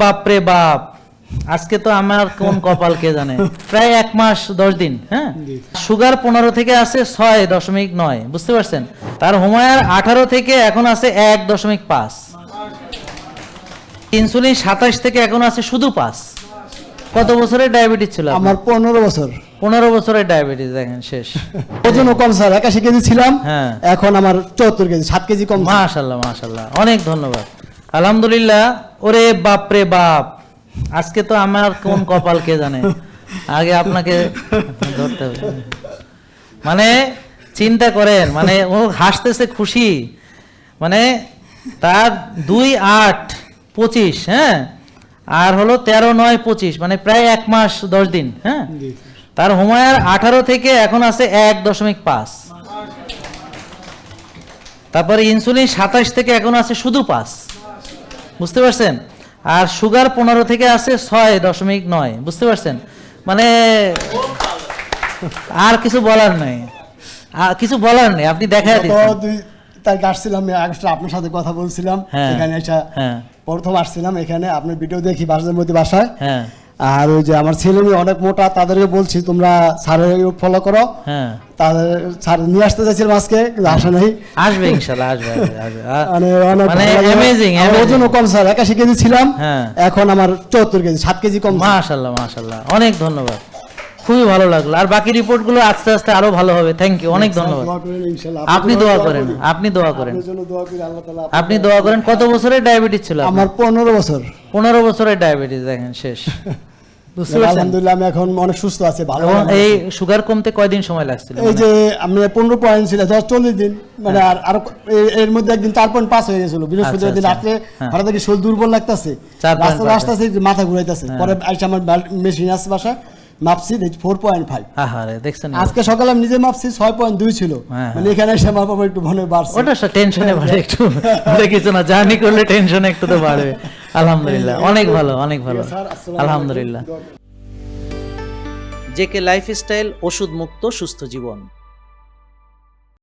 বাপরে বাপ। আজকে তো আমার কোন কপাল কে জানে? প্রায় এক মাস দশ দিন হ্যাঁ? সুগার পনেরো থেকে আছে ছয় দশমিক নয় বুঝতে পারছেন? তার হোমায়ার আঠারো থেকে এখন আছে এক দশমিক পাঁচ। ইনসুলিন সাতাশ থেকে এখন আছে শুধু পাঁচ। কত বছরের ডায়াবেটিস ছিল আমার পনেরো বছর। পনেরো বছরের ডায়াবেটিস দেখেন শেষ। ওজনও কম স্যার একাশি কেজি ছিলাম। হ্যাঁ। এখন আমার চুয়াত্তর কেজি সাত কেজি কম। মাশাল্লাহ মাশাল্লাহ। অনেক ধন্যবাদ। আলহামদুলিল্লাহ ওরে বাপ রে বাপ। আজকে তো আমার কোন কপাল কে জানে? আগে আপনাকে ধরতে হবে। মানে চিন্তা করেন মানে ও হাসতেছে খুশি। মানে তার দুই আট পঁচিশ হ্যাঁ? আর হলো তেরো নয় পঁচিশ মানে প্রায় এক মাস দশ দিন হ্যাঁ? তার হুমায়ার আঠারো থেকে এখন আছে এক দশমিক পাঁচ। তারপরে ইনসুলিন সাতাশ থেকে এখন আছে শুধু পাঁচ। বুঝতে পারছেন? আর সুগার পনেরো থেকে আছে ছয় দশমিক নয় বুঝতে পারছেন? মানে আর কিছু বলার নেই। আর কিছু বলার নেই আপনি দেখা তারিখ আসছিলাম আগস্টে আপনার সাথে কথা বলছিলাম। হ্যাঁ, এখানে এসে হ্যাঁ। প্রথম আসছিলাম এখানে আপনার ভিডিও দেখি বাসার মধ্যে বাসায়। হ্যাঁ। আর ওই যে আমার ছেলে মেয়ে অনেক মোটা তাদেরকে বলছি তোমরা স্যারের ফলো করো। হ্যাঁ। তাদের স্যার নিয়ে আসতে চাইছিলাম আজকে আসা নেই। আসবে ইনশাল্লাহ আসবে মানে মানে অ্যামেজিং ওজনও কম স্যার একাশি কেজি ছিলাম হ্যাঁ। এখন আমার চুয়াত্তর কেজি সাত কেজি কম। স্যার। মাশাল্লাহ মাশাল্লাহ। অনেক ধন্যবাদ। খুবই ভালো লাগল। আর বাকি রিপোর্টগুলো আস্তে আস্তে আরও ভালো হবে। থ্যাংক ইউ অনেক ধন্যবাদ। আপনি দোয়া করেন। আপনি দোয়া করেন। আপনি দোয়া করেন। কত বছরের ডায়াবেটিস ছিল আমার পনেরো বছর। পনেরো বছরের ডায়াবেটিস দেখেন শেষ। আলহামদুলিল্লাহ আমি এখন অনেক সুস্থ আছি ভালো এই সুগার কমতে কয়দিন সময় লাগছিল? এই যে আমি পনেরো পয়েন্ট ছিল দশ চল্লিশ দিন। মানে আর আর এর মধ্যে একদিন চার পয়েন্ট হয়ে গেছিল। বৃহস্পতিবার দিন আচ্ছা, রাত্রে হ্যাঁ। হঠাৎ দেখি শরীর দুর্বল লাগতেছে। রাস্তা মাথা ঘুরাইতেছে। হ্যাঁ। পরে আইসা আমার মেশিন আছে বাসা মাপছি দেখছি ফোর পয়েন্ট ফাইভ দেখছেন আজকে সকালে আমি নিজে মাপছি ছয় পয়েন্ট দুই ছিল। মানে এখানে এসে বাবা একটু মনে বাড়ছে। ওটা টেনশনে বাড়ে একটু। কিছু না জার্নি করলে টেনশন একটু তো বাড়বে। আলহামদুলিল্লাহ অনেক ভালো অনেক ভালো। আলহামদুলিল্লাহ। জেকে লাইফস্টাইল ওষুধ মুক্ত সুস্থ জীবন।